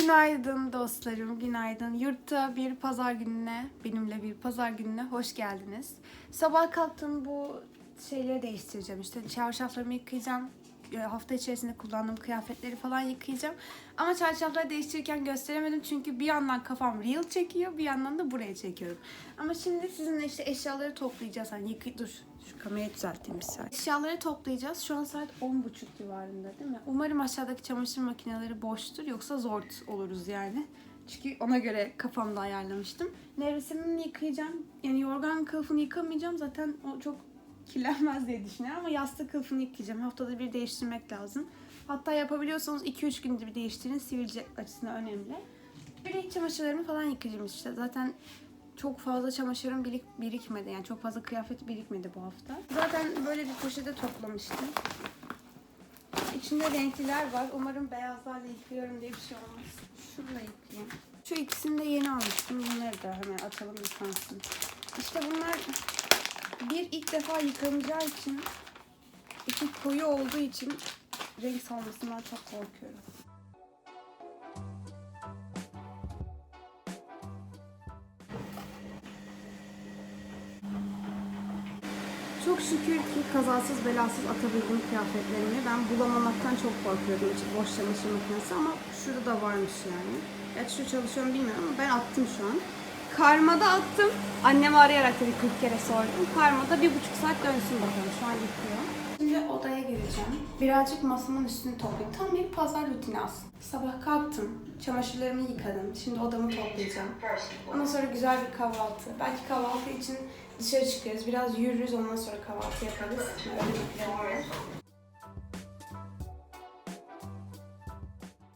Günaydın dostlarım, günaydın. Yurtta bir pazar gününe, benimle bir pazar gününe hoş geldiniz. Sabah kalktım bu şeyleri değiştireceğim. İşte çarşaflarımı yıkayacağım. E, Hafta içerisinde kullandığım kıyafetleri falan yıkayacağım. Ama çarşafları değiştirirken gösteremedim çünkü bir yandan kafam reel çekiyor, bir yandan da buraya çekiyorum. Ama şimdi sizinle işte eşyaları toplayacağız. Hani yıkay... Dur, şu kamerayı düzelteyim bir saat. Eşyaları toplayacağız. Şu an saat 10.30 civarında değil mi? Umarım aşağıdaki çamaşır makineleri boştur. Yoksa zor oluruz yani. Çünkü ona göre kafamda ayarlamıştım. Nevresimini yıkayacağım. Yani yorgan kılıfını yıkamayacağım. Zaten o çok kirlenmez diye düşünüyorum. Ama yastık kılıfını yıkayacağım. Haftada bir değiştirmek lazım. Hatta yapabiliyorsanız 2-3 günde bir değiştirin. Sivilce açısından önemli. De iç çamaşırlarımı falan yıkayacağım işte. Zaten çok fazla çamaşırım birik, birikmedi. Yani çok fazla kıyafet birikmedi bu hafta. Zaten böyle bir poşete toplamıştım. İçinde renkliler var. Umarım beyazlarla yıkıyorum diye bir şey olmaz. Şurada yıkayayım. Şu ikisini de yeni almıştım. Bunları da hemen atalım yıkansın. İşte bunlar bir ilk defa yıkanacağı için iki koyu olduğu için renk salmasından çok korkuyorum. Çok şükür ki kazasız belasız atabildim kıyafetlerimi. Ben bulamamaktan çok korkuyordum hiç boş çamaşır makinesi ama şurada da varmış yani. Gerçi şu çalışıyor mu bilmiyorum ama ben attım şu an. Karmada attım. Annemi arayarak tabii 40 kere sordum. Karmada bir buçuk saat dönsün bakalım. Şu an yıkıyor. Şimdi odaya gireceğim. Birazcık masamın üstünü toplayayım. Tam bir pazar rutini aslında. Sabah kalktım. Çamaşırlarımı yıkadım. Şimdi odamı toplayacağım. Ondan sonra güzel bir kahvaltı. Belki kahvaltı için dışarı çıkarız. Biraz yürürüz. Ondan sonra kahvaltı yaparız. Öyle bir planım var.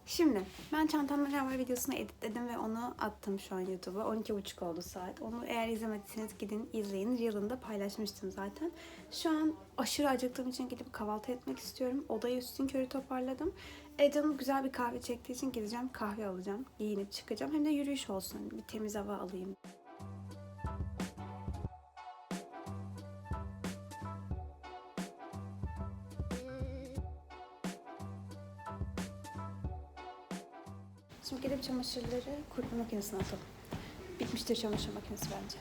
Şimdi ben çantamda ne videosunu editledim ve onu attım şu an YouTube'a. 12.30 oldu saat. Onu eğer izlemediyseniz gidin izleyin. Reel'ında paylaşmıştım zaten. Şu an aşırı acıktığım için gidip kahvaltı etmek istiyorum. Odayı üstün körü toparladım. E güzel bir kahve çektiği için gideceğim kahve alacağım. Giyinip çıkacağım. Hem de yürüyüş olsun. Bir temiz hava alayım. Çamaşırları kurutma makinesine atalım. Bitmiştir çamaşır makinesi bence.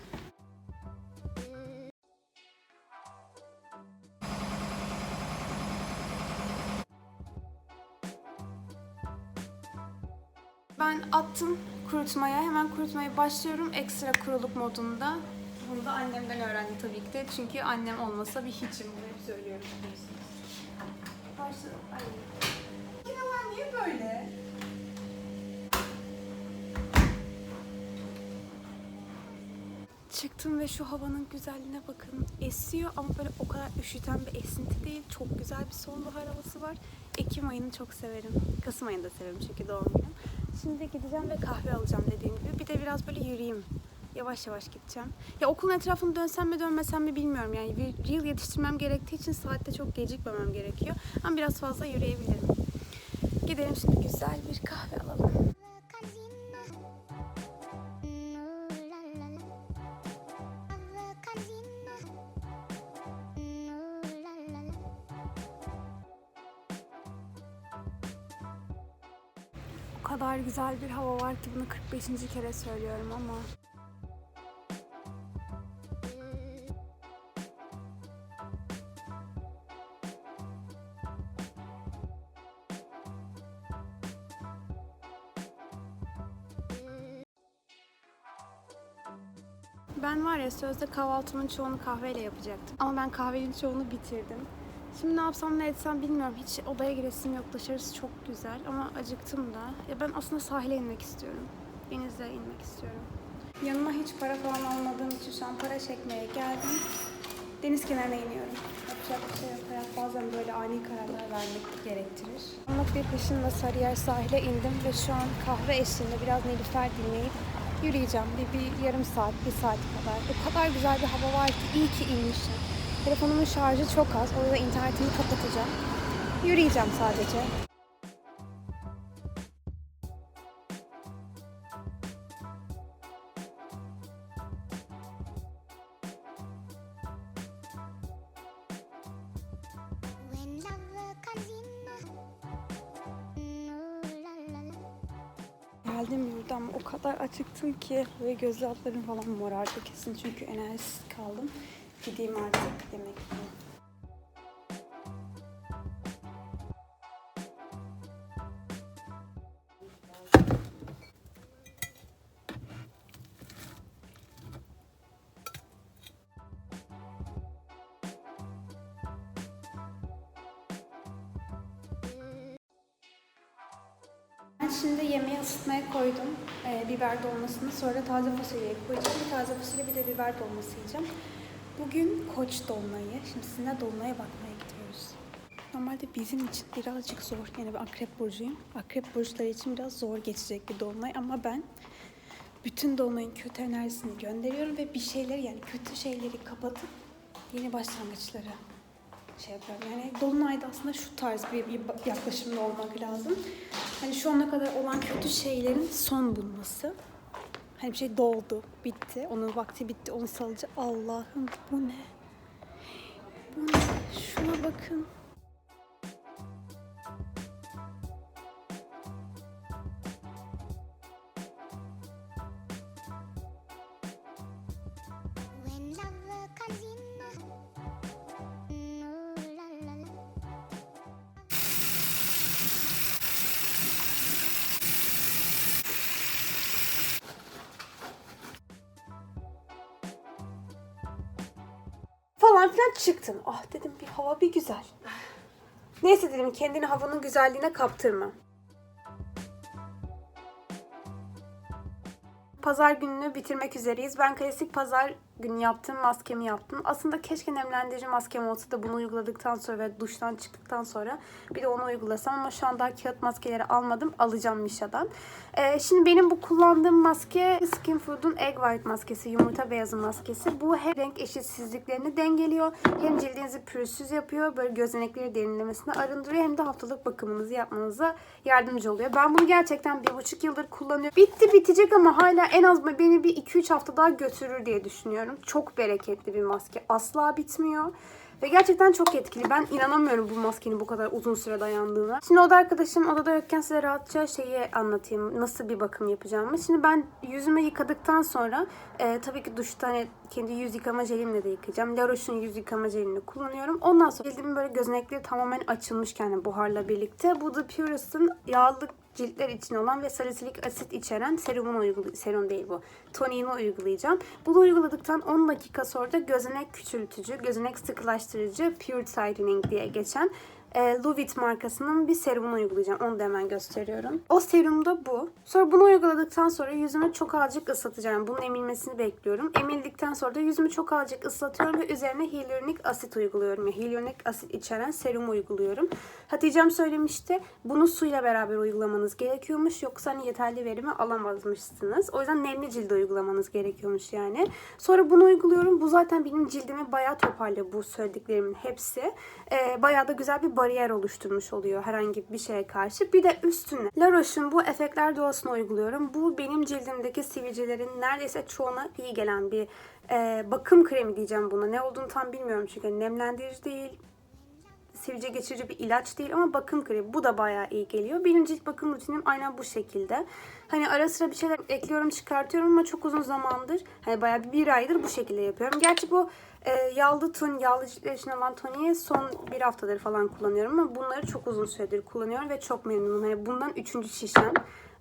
Ben attım kurutmaya. Hemen kurutmaya başlıyorum. Ekstra kuruluk modunda. Bunu da annemden öğrendim tabii ki de. Çünkü annem olmasa bir hiçim. Bunu hep söylüyorum. Başladım. Ay. Ben niye böyle? Çıktım ve şu havanın güzelliğine bakın. Esiyor ama böyle o kadar üşüten bir esinti değil. Çok güzel bir sonbahar havası var. Ekim ayını çok severim. Kasım ayını da severim çünkü doğum günüm. Şimdi gideceğim ve kahve alacağım dediğim gibi. Bir de biraz böyle yürüyeyim. Yavaş yavaş gideceğim. Ya okulun etrafını dönsem mi dönmesem mi bilmiyorum. Yani bir reel yetiştirmem gerektiği için saatte çok gecikmemem gerekiyor. Ama biraz fazla yürüyebilirim. Gidelim şimdi güzel bir kahve alalım. Kadar güzel bir hava var ki bunu 45. kere söylüyorum ama. Ben var ya sözde kahvaltımın çoğunu kahveyle yapacaktım. Ama ben kahvenin çoğunu bitirdim. Şimdi ne yapsam ne etsem bilmiyorum. Hiç odaya giresim yok. Dışarısı çok güzel ama acıktım da. Ya ben aslında sahile inmek istiyorum. Denize inmek istiyorum. Yanıma hiç para falan almadığım için şu an para çekmeye geldim. Deniz kenarına iniyorum. Yapacak bir şey yok. Hayat bazen böyle ani kararlar vermek gerektirir. Anlık bir peşinle Sarıyer sahile indim ve şu an kahve eşliğinde biraz Nilüfer dinleyip yürüyeceğim. Bir, bir yarım saat, bir saat kadar. O kadar güzel bir hava var ki iyi ki inmişim. Telefonumun şarjı çok az. O yüzden internetimi kapatacağım. Yürüyeceğim sadece. Geldim yurda ama o kadar acıktım ki ve göz altlarım falan morardı kesin çünkü enerjisiz kaldım. Gideyim artık yemek yiyeyim. Şimdi yemeği ısıtmaya koydum. Ee, biber dolmasını. Sonra taze fasulyeyi koyacağım. Bir taze fasulye bir de biber dolması yiyeceğim. Bugün koç dolmayı. Şimdi sizinle dolmaya bakmaya gidiyoruz. Normalde bizim için birazcık zor. Yani ben akrep burcuyum. Akrep burçları için biraz zor geçecek bir dolunay. Ama ben bütün dolunayın kötü enerjisini gönderiyorum ve bir şeyleri yani kötü şeyleri kapatıp yeni başlangıçları şey yapıyorum. Yani Dolunay'da aslında şu tarz bir, bir yaklaşımda olmak lazım. Hani şu ana kadar olan kötü şeylerin son bulması. Hani bir şey doldu, bitti. Onun vakti bitti, onu salıcı. Allah'ım bu ne? Bu ne? Şuna bakın. Falan filan çıktım. Ah dedim bir hava bir güzel. Neyse dedim kendini havanın güzelliğine kaptırma. Pazar gününü bitirmek üzereyiz. Ben klasik pazar günü yaptım, maskemi yaptım. Aslında keşke nemlendirici maskem olsa da bunu uyguladıktan sonra ve duştan çıktıktan sonra bir de onu uygulasam ama şu anda kağıt maskeleri almadım. Alacağım Misha'dan. Ee, şimdi benim bu kullandığım maske Skin Food'un Egg White maskesi, yumurta beyazı maskesi. Bu hem renk eşitsizliklerini dengeliyor, hem cildinizi pürüzsüz yapıyor, böyle gözenekleri derinlemesine arındırıyor, hem de haftalık bakımınızı yapmanıza yardımcı oluyor. Ben bunu gerçekten bir buçuk yıldır kullanıyorum. Bitti bitecek ama hala en az beni bir 2-3 hafta daha götürür diye düşünüyorum. Çok bereketli bir maske. Asla bitmiyor. Ve gerçekten çok etkili. Ben inanamıyorum bu maskenin bu kadar uzun süre dayandığına. Şimdi oda arkadaşım odada yokken size rahatça şeyi anlatayım. Nasıl bir bakım yapacağımı. Şimdi ben yüzümü yıkadıktan sonra e, tabii ki duşta hani kendi yüz yıkama jelimle de yıkayacağım. La Roche'un yüz yıkama jelini kullanıyorum. Ondan sonra cildimin böyle gözenekleri tamamen açılmışken yani buharla birlikte. Bu da Pure's'ın yağlı ciltler için olan ve salisilik asit içeren serumunu uygul serum değil bu. Toniğini uygulayacağım. Bunu uyguladıktan 10 dakika sonra da gözenek küçültücü, gözenek sıkılaştırıcı Pure Tightening diye geçen e, Luvit markasının bir serumunu uygulayacağım. Onu da hemen gösteriyorum. O serum da bu. Sonra bunu uyguladıktan sonra yüzümü çok azıcık ıslatacağım. Bunun emilmesini bekliyorum. Emildikten sonra da yüzümü çok azıcık ıslatıyorum ve üzerine hyaluronik asit uyguluyorum. Yani hyaluronik asit içeren serum uyguluyorum. Hatice'm söylemişti. Bunu suyla beraber uygulamanız gerekiyormuş. Yoksa hani yeterli verimi alamazmışsınız. O yüzden nemli cilde uygulamanız gerekiyormuş yani. Sonra bunu uyguluyorum. Bu zaten benim cildimi bayağı toparlıyor bu söylediklerimin hepsi. Ee, bayağı da güzel bir bariyer oluşturmuş oluyor herhangi bir şeye karşı. Bir de üstüne La Roche'un bu efektler doğasını uyguluyorum. Bu benim cildimdeki sivilcelerin neredeyse çoğuna iyi gelen bir e, bakım kremi diyeceğim buna. Ne olduğunu tam bilmiyorum çünkü nemlendirici değil, sivilce geçirici bir ilaç değil ama bakım kremi. Bu da bayağı iyi geliyor. Benim bakım rutinim aynen bu şekilde. Hani ara sıra bir şeyler ekliyorum çıkartıyorum ama çok uzun zamandır hani bayağı bir, aydır bu şekilde yapıyorum. Gerçi bu e, yağlı ton, yağlı ciltler için olan toniği son bir haftadır falan kullanıyorum ama bunları çok uzun süredir kullanıyorum ve çok memnunum. Hani bundan üçüncü şişem.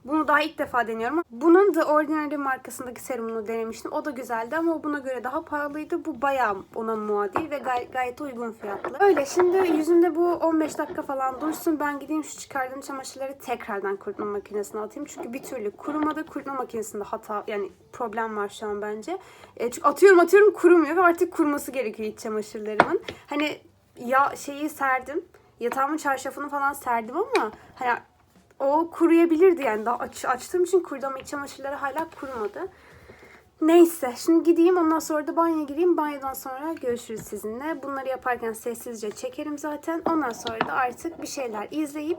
Bunu daha ilk defa deniyorum. Bunun The Ordinary markasındaki serumunu denemiştim. O da güzeldi ama buna göre daha pahalıydı. Bu bayağı ona muadil ve gay- gayet uygun fiyatlı. Öyle şimdi yüzümde bu 15 dakika falan dursun. Ben gideyim şu çıkardığım çamaşırları tekrardan kurutma makinesine atayım. Çünkü bir türlü kurumadı. Kurutma makinesinde hata yani problem var şu an bence. E, çünkü atıyorum atıyorum kurumuyor ve artık kuruması gerekiyor iç çamaşırlarımın. Hani ya şeyi serdim. Yatağımın çarşafını falan serdim ama hani o kuruyabilirdi yani daha aç, açtığım için kurudu ama iç çamaşırları hala kurumadı. Neyse şimdi gideyim ondan sonra da banyoya gireyim. Banyodan sonra görüşürüz sizinle. Bunları yaparken sessizce çekerim zaten. Ondan sonra da artık bir şeyler izleyip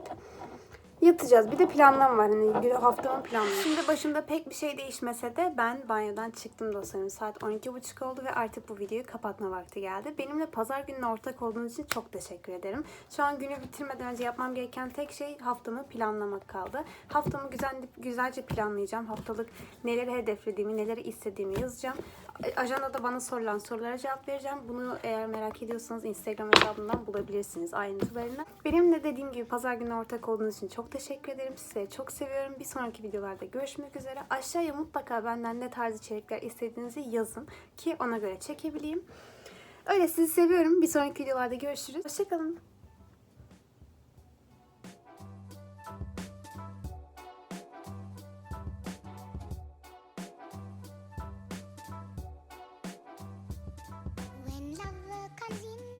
Yatacağız. Bir de planlam var. Hani haftamın planı. Şimdi başımda pek bir şey değişmese de ben banyodan çıktım dostlarım. Saat 12.30 oldu ve artık bu videoyu kapatma vakti geldi. Benimle pazar gününe ortak olduğunuz için çok teşekkür ederim. Şu an günü bitirmeden önce yapmam gereken tek şey haftamı planlamak kaldı. Haftamı güzel, güzelce planlayacağım. Haftalık neleri hedeflediğimi, neleri istediğimi yazacağım. Ajandada bana sorulan sorulara cevap vereceğim. Bunu eğer merak ediyorsanız Instagram hesabımdan bulabilirsiniz ayrıntılarını. Benimle dediğim gibi pazar günü ortak olduğunuz için çok teşekkür ederim. Sizleri çok seviyorum. Bir sonraki videolarda görüşmek üzere. Aşağıya mutlaka benden ne tarz içerikler istediğinizi yazın ki ona göre çekebileyim. Öyle sizi seviyorum. Bir sonraki videolarda görüşürüz. Hoşçakalın.